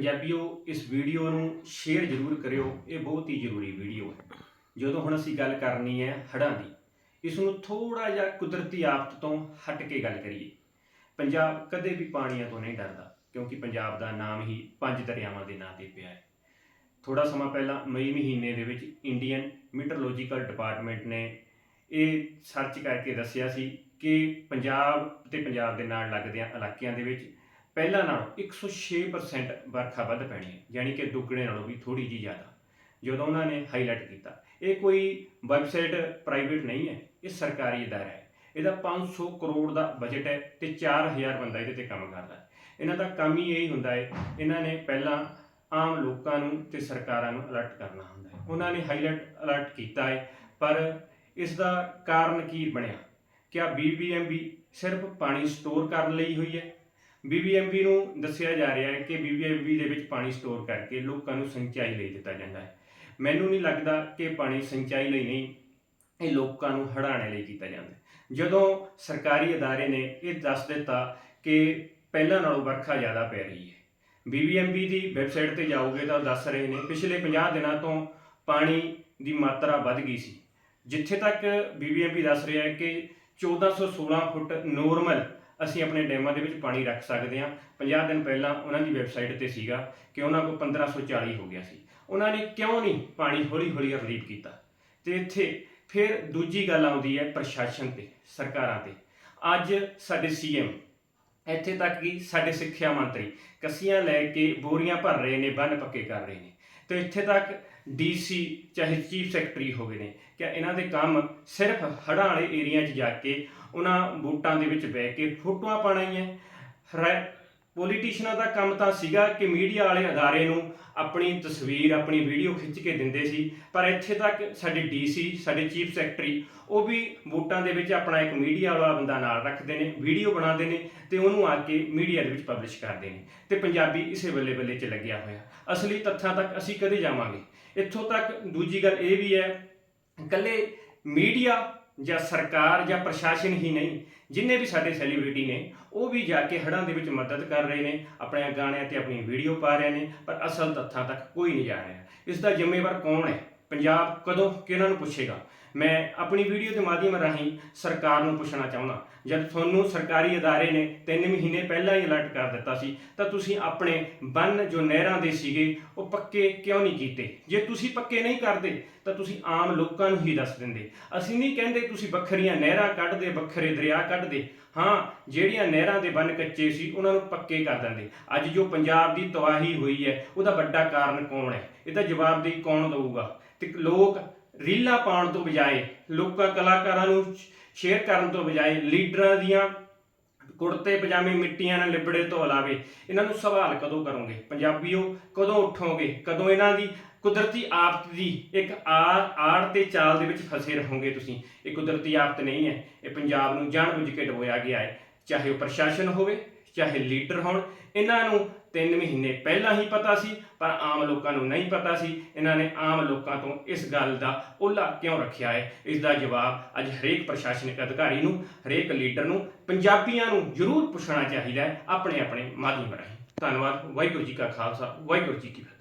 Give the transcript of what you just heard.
ਪੰਜਾਬੀਓ ਇਸ ਵੀਡੀਓ ਨੂੰ ਸ਼ੇਅਰ ਜ਼ਰੂਰ ਕਰਿਓ, ਇਹ ਬਹੁਤ ਹੀ ਜ਼ਰੂਰੀ ਵੀਡੀਓ ਹੈ। ਜਦੋਂ ਹੁਣ ਅਸੀਂ ਗੱਲ ਕਰਨੀ ਹੈ ਹੜ੍ਹਾਂ ਦੀ, ਇਸ ਨੂੰ ਥੋੜਾ ਜਿਹਾ ਕੁਦਰਤੀ ਆਫਤ ਤੋਂ ਹਟ ਕੇ ਗੱਲ ਕਰੀਏ। ਪੰਜਾਬ ਕਦੇ ਵੀ ਪਾਣੀਆਂ ਤੋਂ ਨਹੀਂ ਡਰਦਾ, ਕਿਉਂਕਿ ਪੰਜਾਬ ਦਾ ਨਾਮ ਹੀ ਪੰਜ ਦਰਿਆਵਾਂ ਦੇ ਨਾਂ ਤੇ ਪਿਆ ਹੈ। ਥੋੜਾ ਸਮਾਂ ਪਹਿਲਾਂ ਮਈ ਮਹੀਨੇ ਦੇ ਵਿੱਚ ਇੰਡੀਅਨ ਮੀਟਰੋਲੋਜੀਕਲ ਡਿਪਾਰਟਮੈਂਟ ਨੇ ਇਹ ਸਰਚ ਕਰਕੇ ਦੱਸਿਆ ਸੀ ਕਿ ਪੰਜਾਬ ਤੇ ਪੰਜਾਬ ਦੇ ਨਾਲ ਲੱਗਦਿਆਂ ਇਲਾਕਿਆਂ ਦੇ ਵਿੱਚ ਪਹਿਲਾਂ ਨਾਲੋਂ 106% ਵਰਖਾ ਵੱਧ ਪੈਣੀ ਹੈ, ਯਾਨੀ ਕਿ ਦੁੱਗਣੇ ਨਾਲੋਂ ਵੀ ਥੋੜੀ ਜੀ ਜ਼ਿਆਦਾ। ਜਦੋਂ ਉਹਨਾਂ ਨੇ ਹਾਈਲਾਈਟ ਕੀਤਾ, ਇਹ ਕੋਈ ਵੈਬਸਾਈਟ ਪ੍ਰਾਈਵੇਟ ਨਹੀਂ ਹੈ, ਇਹ ਸਰਕਾਰੀ ਅਦਾਰਾ ਹੈ। ਇਹਦਾ 500 ਕਰੋੜ ਦਾ ਬਜਟ ਹੈ ਤੇ 4000 ਬੰਦਾ ਇਹਦੇ ਤੇ ਕੰਮ ਕਰਦਾ ਹੈ। ਇਹਨਾਂ ਦਾ ਕੰਮ ਹੀ ਇਹੀ ਹੁੰਦਾ ਹੈ, ਇਹਨਾਂ ਨੇ ਪਹਿਲਾਂ ਆਮ ਲੋਕਾਂ ਨੂੰ ਤੇ ਸਰਕਾਰਾਂ ਨੂੰ ਅਲਰਟ ਕਰਨਾ ਹੁੰਦਾ ਹੈ। ਉਹਨਾਂ ਨੇ ਹਾਈਲਾਈਟ ਅਲਰਟ ਕੀਤਾ ਹੈ, ਪਰ ਇਸ ਦਾ ਕਾਰਨ ਕੀ ਬਣਿਆ? ਕਿਆ BBMB ਸਿਰਫ ਪਾਣੀ ਸਟੋਰ ਕਰਨ ਲਈ ਹੋਈ ਹੈ? BBMB ਨੂੰ ਦੱਸਿਆ ਜਾ ਰਿਹਾ ਹੈ ਕਿ BBMB ਦੇ ਵਿੱਚ ਪਾਣੀ ਸਟੋਰ ਕਰਕੇ ਲੋਕਾਂ ਨੂੰ ਸਿੰਚਾਈ ਲਈ ਦਿੱਤਾ ਜਾਂਦਾ ਹੈ। ਮੈਨੂੰ ਨਹੀਂ ਲੱਗਦਾ ਕਿ ਪਾਣੀ ਸਿੰਚਾਈ ਲਈ ਨਹੀਂ, ਇਹ ਲੋਕਾਂ ਨੂੰ ਹੜਾਣੇ ਲਈ ਕੀਤਾ ਜਾਂਦਾ ਜਦੋਂ ਸਰਕਾਰੀ ਅਦਾਰੇ ਨੇ ਇਹ ਦੱਸ ਦਿੱਤਾ ਕਿ ਪਹਿਲਾਂ ਨਾਲੋਂ ਵਰਖਾ ਜ਼ਿਆਦਾ ਪੈ ਰਹੀ ਹੈ। BBMB ਦੀ ਵੈਬਸਾਈਟ ਤੇ ਜਾਓਗੇ ਤਾਂ ਉਹ ਦੱਸ ਰਹੇ ਨੇ, ਪਿਛਲੇ 50 ਦਿਨਾਂ ਤੋਂ ਪਾਣੀ ਦੀ ਮਾਤਰਾ ਵੱਧ ਗਈ ਸੀ। ਜਿੱਥੇ ਤੱਕ BBMB ਦੱਸ ਰਿਹਾ ਹੈ ਕਿ 1416 ਫੁੱਟ ਨੋਰਮਲ ਅਸੀਂ ਆਪਣੇ ਡੈਮਾਂ ਦੇ ਵਿੱਚ ਪਾਣੀ ਰੱਖ ਸਕਦੇ ਹਾਂ। 50 ਦਿਨ ਪਹਿਲਾਂ ਉਹਨਾਂ ਦੀ ਵੈਬਸਾਈਟ ਤੇ ਸੀਗਾ ਕਿ ਉਹਨਾਂ ਕੋਲ 1540 ਹੋ ਗਿਆ ਸੀ। ਉਹਨਾਂ ਨੇ ਕਿਉਂ ਨਹੀਂ ਪਾਣੀ ਹੌਲੀ ਹੌਲੀ ਰਿਲੀਵ ਕੀਤਾ? ਤੇ ਇੱਥੇ ਫਿਰ ਦੂਜੀ ਗੱਲ ਆਉਂਦੀ ਹੈ ਪ੍ਰਸ਼ਾਸਨ ਤੇ, ਸਰਕਾਰਾਂ ਤੇ। ਅੱਜ ਸਾਡੇ ਸੀਐਮ ਇੱਥੇ ਤੱਕ ਕਿ ਸਾਡੇ ਸਿੱਖਿਆ ਮੰਤਰੀ ਕੱਸੀਆਂ ਲੈ ਕੇ ਬੋਰੀਆਂ ਭਰ ਰਹੇ ਨੇ, ਬੰਨ ਪੱਕੇ ਕਰ ਰਹੇ ਨੇ। ਤੇ ਇੱਥੇ ਤੱਕ ਡੀਸੀ ਚਾਹੇ ਚੀਫ ਸੈਕਟਰੀ ਹੋ ਗਏ ਨੇ, ਕਿ ਇਹਨਾਂ ਦੇ ਕੰਮ ਸਿਰਫ ਹੜ੍ਹਾਂ ਵਾਲੇ ਏਰੀਆ 'ਚ ਜਾ ਕੇ ਉਹਨਾਂ ਬੂਟਾਂ ਦੇ ਵਿੱਚ ਬਹਿ ਕੇ ਫੋਟੋਆਂ ਪਾਉਣਾ ਹੀ ਦਾ ਕੰਮ ਤਾਂ ਸੀਗਾ ਕਿ ਮੀਡੀਆ ਵਾਲੇ ਅਦਾਰੇ ਨੂੰ ਆਪਣੀ ਤਸਵੀਰ, ਆਪਣੀ ਵੀਡੀਓ ਖਿੱਚ ਕੇ ਦਿੰਦੇ ਸੀ। ਪਰ ਇੱਥੇ ਤੱਕ ਸਾਡੇ ਡੀਸੀ, ਸਾਡੇ ਚੀਫ ਸੈਕਟਰੀ, ਉਹ ਵੀ ਵੋਟਾਂ ਦੇ ਵਿੱਚ ਆਪਣਾ ਇੱਕ ਮੀਡੀਆ ਵਾਲਾ ਬੰਦਾ ਨਾਲ ਰੱਖਦੇ ਨੇ, ਵੀਡੀਓ ਬਣਾਉਂਦੇ ਨੇ ਤੇ ਉਹਨੂੰ ਆ ਕੇ ਮੀਡੀਆ ਦੇ ਵਿੱਚ ਪਬਲਿਸ਼ ਕਰਦੇ ਨੇ ਤੇ ਪੰਜਾਬੀ ਇਸੇ ਬੱਲੇ ਬੱਲੇ 'ਚ ਲੱਗਿਆ ਹੋਇਆ। ਅਸਲੀ ਤੱਥਾਂ ਤੱਕ ਅਸੀਂ ਕਦੇ ਜਾਵਾਂਗੇ। ਇੱਥੋਂ ਤੱਕ ਦੂਜੀ ਗੱਲ ਇਹ ਵੀ ਹੈ, ਇਕੱਲੇ ਮੀਡੀਆ ਜਾਂ ਸਰਕਾਰ ਜਾਂ ਪ੍ਰਸ਼ਾਸਨ ਹੀ ਨਹੀਂ, ਜਿੰਨੇ ਵੀ ਸਾਡੇ ਸੈਲੀਬ੍ਰਿਟੀ ਨੇ, ਉਹ ਵੀ ਜਾ ਕੇ ਹੜ੍ਹਾਂ ਦੇ ਵਿੱਚ ਮਦਦ ਕਰ ਰਹੇ ਨੇ, ਆਪਣੇ ਗਾਣਿਆਂ ਤੇ ਆਪਣੀ ਵੀਡੀਓ ਪਾ ਰਹੇ ਨੇ, ਪਰ ਅਸਲ ਤੱਥਾਂ ਤੱਕ ਕੋਈ ਨਹੀਂ ਜਾ ਰਿਹਾ। ਇਸ ਦਾ ਜ਼ਿੰਮੇਵਾਰ ਕੌਣ ਹੈ? ਪੰਜਾਬ ਕਦੋਂ ਕਿਹਨਾਂ ਨੂੰ ਪੁੱਛੇਗਾ? ਮੈਂ ਆਪਣੀ ਵੀਡੀਓ ਦੇ ਮਾਧਿਅਮ ਰਾਹੀਂ ਸਰਕਾਰ ਨੂੰ ਪੁੱਛਣਾ ਚਾਹੁੰਦਾ। ਜਦ ਤੁਹਾਨੂੰ ਸਰਕਾਰੀ ਅਦਾਰੇ ਨੇ 3 ਮਹੀਨੇ ਪਹਿਲਾਂ ਹੀ ਅਲਰਟ ਕਰ ਦਿੱਤਾ ਸੀ, ਤਾਂ ਤੁਸੀਂ ਆਪਣੇ ਬੰਨ ਜੋ ਨਹਿਰਾਂ ਦੇ ਸੀਗੇ, ਉਹ ਪੱਕੇ ਕਿਉਂ ਨਹੀਂ ਕੀਤੇ? ਜੇ ਤੁਸੀਂ ਪੱਕੇ ਨਹੀਂ ਕਰਦੇ, ਤਾਂ ਤੁਸੀਂ ਆਮ ਲੋਕਾਂ ਨੂੰ ਹੀ ਦੱਸ ਦਿੰਦੇ। ਅਸੀਂ ਨਹੀਂ ਕਹਿੰਦੇ ਤੁਸੀਂ ਵੱਖਰੀਆਂ ਨਹਿਰਾਂ ਕੱਢਦੇ, ਵੱਖਰੇ ਦਰਿਆ ਕੱਢਦੇ। ਹਾਂ, ਜਿਹੜੀਆਂ ਨਹਿਰਾਂ ਦੇ ਬੰਨ ਕੱਚੇ ਸੀ, ਉਹਨਾਂ ਨੂੰ ਪੱਕੇ ਕਰ ਦਿੰਦੇ। ਅੱਜ ਜੋ ਪੰਜਾਬ ਦੀ ਤਬਾਹੀ ਹੋਈ ਹੈ, ਉਹਦਾ ਵੱਡਾ ਕਾਰਨ ਕੌਣ ਹੈ? ਇਹਦਾ ਜਵਾਬ ਦੇ ਕੌਣ ਦਊਗਾ? ਤੇ ਲੋਕ ਰੀਲਾਂ ਪਾਉਣ ਤੋਂ ਬਜਾਏ, ਲੋਕਾਂ ਕਲਾਕਾਰਾਂ ਨੂੰ ਸ਼ੇਅਰ ਕਰਨ ਤੋਂ ਬਜਾਏ, ਲੀਡਰਾਂ ਦੀਆਂ ਕੁੜਤੇ, ਪਜਾਮੇ ਮਿੱਟੀਆਂ ਨਾਲ ਲਿਬੜੇ ਤੋਂ ਇਲਾਵੇ ਇਹਨਾਂ ਨੂੰ ਸਵਾਲ ਕਦੋਂ ਕਰੋਗੇ? ਪੰਜਾਬੀਓ, ਕਦੋਂ ਉੱਠੋਗੇ? ਕਦੋਂ ਇਹਨਾਂ ਦੀ ਕੁਦਰਤੀ ਆਫਤ ਦੀ ਇੱਕ ਆੜ ਆੜ ਤੇ ਚਾਲ ਦੇ ਵਿੱਚ ਫਸੇ ਰਹੋਗੇ ਤੁਸੀਂ? ਇਹ ਕੁਦਰਤੀ ਆਫਤ ਨਹੀਂ ਹੈ। ਇਹ ਪੰਜਾਬ ਨੂੰ ਜਾਣਬੁੱਝ ਕੇ ਡਬੋਇਆ ਗਿਆ ਹੈ। ਚਾਹੇ ਉਹ ਪ੍ਰਸ਼ਾਸਨ ਹੋਵੇ ਚਾਹੇ ਲੀਡਰ ਹੋਣ, ਇਹਨਾਂ ਨੂੰ 3 ਮਹੀਨੇ ਪਹਿਲਾਂ ਹੀ ਪਤਾ ਸੀ, ਪਰ ਆਮ ਲੋਕਾਂ ਨੂੰ ਨਹੀਂ ਪਤਾ ਸੀ, ਇਹਨਾਂ ਨੇ ਆਮ ਲੋਕਾਂ ਤੋਂ ਇਸ ਗੱਲ ਦਾ ਓਲਾ ਕਿਉਂ ਰੱਖਿਆ ਹੈ? ਇਸ ਦਾ ਜਵਾਬ ਅੱਜ ਹਰੇਕ ਪ੍ਰਸ਼ਾਸਨਿਕ ਅਧਿਕਾਰੀ ਨੂੰ, ਹਰੇਕ ਲੀਡਰ ਨੂੰ, ਪੰਜਾਬੀਆਂ ਨੂੰ ਜ਼ਰੂਰ ਪੁੱਛਣਾ ਚਾਹੀਦਾ ਹੈ ਆਪਣੇ ਆਪਣੇ ਮਾਧਿਅਮ ਰਾਹੀਂ। ਧੰਨਵਾਦ, ਵਾਹਿਗੁਰੂ ਜੀ ਕਾ ਖਾਲਸਾ, ਵਾਹਿਗੁਰੂ ਜੀ ਕੀ ਫਤਿਹ।